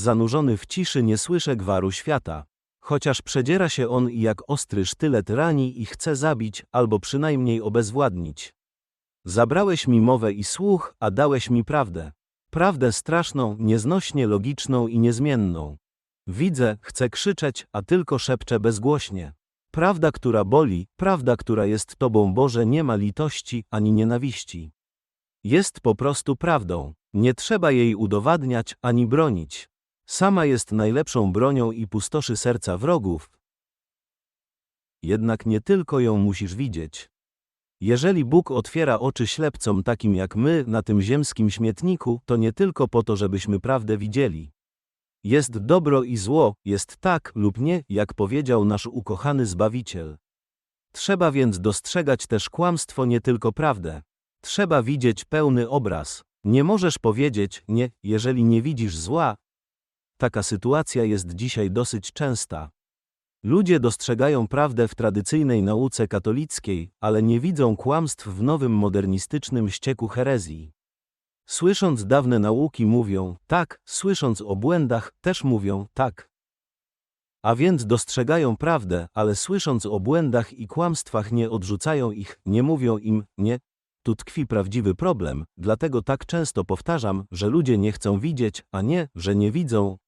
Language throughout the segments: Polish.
zanurzony w ciszy nie słyszę gwaru świata. Chociaż przedziera się on i jak ostry sztylet rani i chce zabić, albo przynajmniej obezwładnić. Zabrałeś mi mowę i słuch, a dałeś mi prawdę. Prawdę straszną, nieznośnie logiczną i niezmienną. Widzę, chcę krzyczeć, a tylko szepczę bezgłośnie. Prawda, która boli, prawda, która jest Tobą Boże, nie ma litości ani nienawiści. Jest po prostu prawdą. Nie trzeba jej udowadniać ani bronić. Sama jest najlepszą bronią i pustoszy serca wrogów. Jednak nie tylko ją musisz widzieć. Jeżeli Bóg otwiera oczy ślepcom takim jak my na tym ziemskim śmietniku, to nie tylko po to, żebyśmy prawdę widzieli. Jest dobro i zło, jest tak lub nie, jak powiedział nasz ukochany Zbawiciel. Trzeba więc dostrzegać też kłamstwo, nie tylko prawdę. Trzeba widzieć pełny obraz. Nie możesz powiedzieć nie, jeżeli nie widzisz zła. Taka sytuacja jest dzisiaj dosyć częsta. Ludzie dostrzegają prawdę w tradycyjnej nauce katolickiej, ale nie widzą kłamstw w nowym modernistycznym ścieku herezji. Słysząc dawne nauki mówią tak, słysząc o błędach też mówią tak. A więc dostrzegają prawdę, ale słysząc o błędach i kłamstwach nie odrzucają ich, nie mówią im nie. Tu tkwi prawdziwy problem, dlatego tak często powtarzam, że ludzie nie chcą widzieć, a nie, że nie widzą.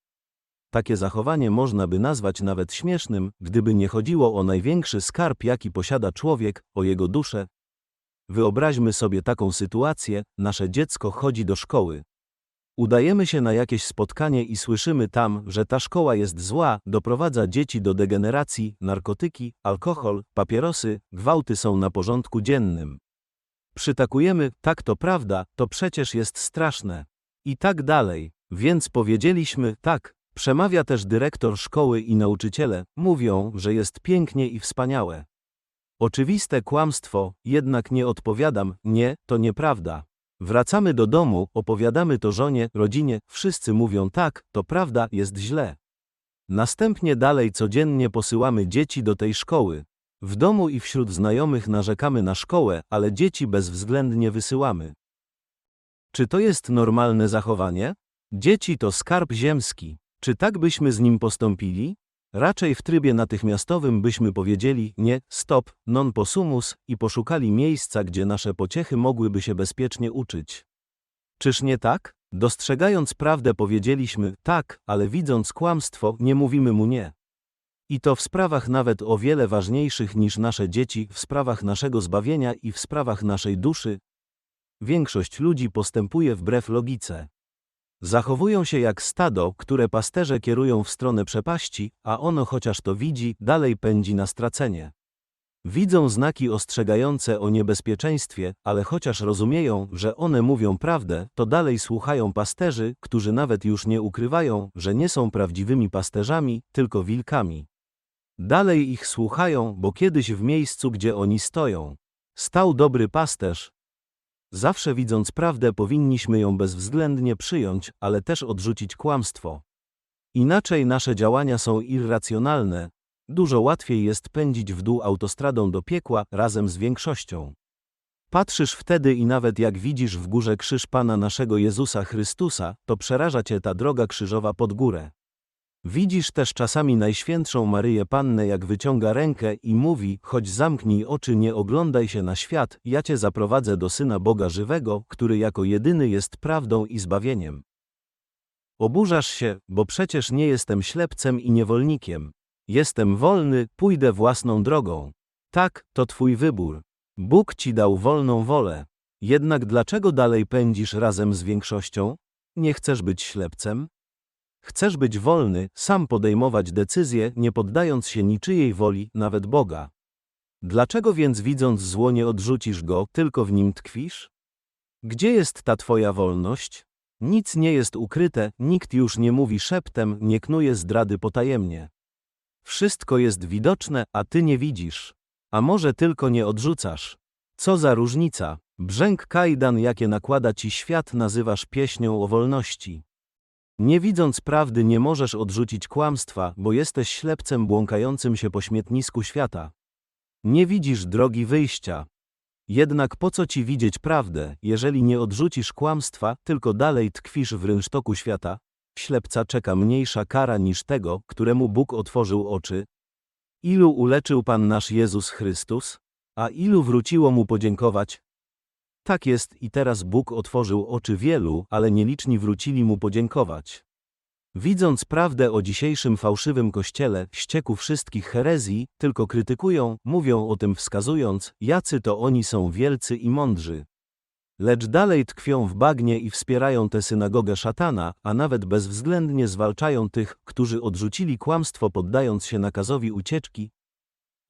Takie zachowanie można by nazwać nawet śmiesznym, gdyby nie chodziło o największy skarb, jaki posiada człowiek, o jego duszę, Wyobraźmy sobie taką sytuację, nasze dziecko chodzi do szkoły. Udajemy się na jakieś spotkanie i słyszymy tam, że ta szkoła jest zła, doprowadza dzieci do degeneracji, narkotyki, alkohol, papierosy, gwałty są na porządku dziennym. Przytakujemy, tak to prawda, to przecież jest straszne. I tak dalej. Więc powiedzieliśmy, tak, przemawia też dyrektor szkoły i nauczyciele, mówią, że jest pięknie i wspaniałe. Oczywiste kłamstwo, jednak nie odpowiadam, nie, to nieprawda. Wracamy do domu, opowiadamy to żonie, rodzinie, wszyscy mówią tak, to prawda, jest źle. Następnie dalej codziennie posyłamy dzieci do tej szkoły. W domu i wśród znajomych narzekamy na szkołę, ale dzieci bezwzględnie wysyłamy. Czy to jest normalne zachowanie? Dzieci to skarb ziemski. Czy tak byśmy z nim postąpili? Raczej w trybie natychmiastowym byśmy powiedzieli nie, stop, non possumus i poszukali miejsca, gdzie nasze pociechy mogłyby się bezpiecznie uczyć. Czyż nie tak? Dostrzegając prawdę powiedzieliśmy tak, ale widząc kłamstwo nie mówimy mu nie. I to w sprawach nawet o wiele ważniejszych niż nasze dzieci, w sprawach naszego zbawienia i w sprawach naszej duszy. Większość ludzi postępuje wbrew logice. Zachowują się jak stado, które pasterze kierują w stronę przepaści, a ono chociaż to widzi, dalej pędzi na stracenie. Widzą znaki ostrzegające o niebezpieczeństwie, ale chociaż rozumieją, że one mówią prawdę, to dalej słuchają pasterzy, którzy nawet już nie ukrywają, że nie są prawdziwymi pasterzami, tylko wilkami. Dalej ich słuchają, bo kiedyś w miejscu, gdzie oni stoją, stał dobry pasterz, Zawsze widząc prawdę powinniśmy ją bezwzględnie przyjąć, ale też odrzucić kłamstwo. Inaczej nasze działania są irracjonalne. Dużo łatwiej jest pędzić w dół autostradą do piekła razem z większością. Patrzysz wtedy i nawet jak widzisz w górze krzyż Pana naszego Jezusa Chrystusa, to przeraża cię ta droga krzyżowa pod górę. Widzisz też czasami Najświętszą Maryję Pannę, jak wyciąga rękę i mówi: Choć zamknij oczy, nie oglądaj się na świat, ja cię zaprowadzę do Syna Boga żywego, który jako jedyny jest prawdą i zbawieniem. Oburzasz się, bo przecież nie jestem ślepcem i niewolnikiem. Jestem wolny, pójdę własną drogą. Tak, to twój wybór. Bóg ci dał wolną wolę. Jednak dlaczego dalej pędzisz razem z większością? Nie chcesz być ślepcem? Chcesz być wolny, sam podejmować decyzje, nie poddając się niczyjej woli, nawet Boga. Dlaczego więc widząc zło nie odrzucisz go, tylko w nim tkwisz? Gdzie jest ta twoja wolność? Nic nie jest ukryte, nikt już nie mówi szeptem, nie knuje zdrady potajemnie. Wszystko jest widoczne, a ty nie widzisz. A może tylko nie odrzucasz. Co za różnica? Brzęk kajdan, jakie nakłada ci świat, nazywasz pieśnią o wolności. Nie widząc prawdy nie możesz odrzucić kłamstwa, bo jesteś ślepcem błąkającym się po śmietnisku świata. Nie widzisz drogi wyjścia. Jednak po co ci widzieć prawdę, jeżeli nie odrzucisz kłamstwa, tylko dalej tkwisz w rynsztoku świata? ślepca czeka mniejsza kara niż tego, któremu Bóg otworzył oczy? Ilu uleczył Pan nasz Jezus Chrystus? A ilu wróciło mu podziękować? Tak jest i teraz Bóg otworzył oczy wielu, ale nieliczni wrócili mu podziękować. Widząc prawdę o dzisiejszym fałszywym kościele, ścieku wszystkich herezji, tylko krytykują, mówią o tym wskazując, jacy to oni są wielcy i mądrzy. Lecz dalej tkwią w bagnie i wspierają tę synagogę szatana, a nawet bezwzględnie zwalczają tych, którzy odrzucili kłamstwo poddając się nakazowi ucieczki.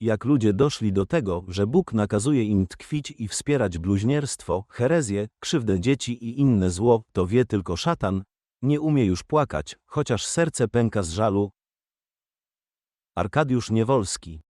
Jak ludzie doszli do tego, że Bóg nakazuje im tkwić i wspierać bluźnierstwo, herezję, krzywdę dzieci i inne zło, to wie tylko szatan, nie umie już płakać, chociaż serce pęka z żalu. Arkadiusz Niewolski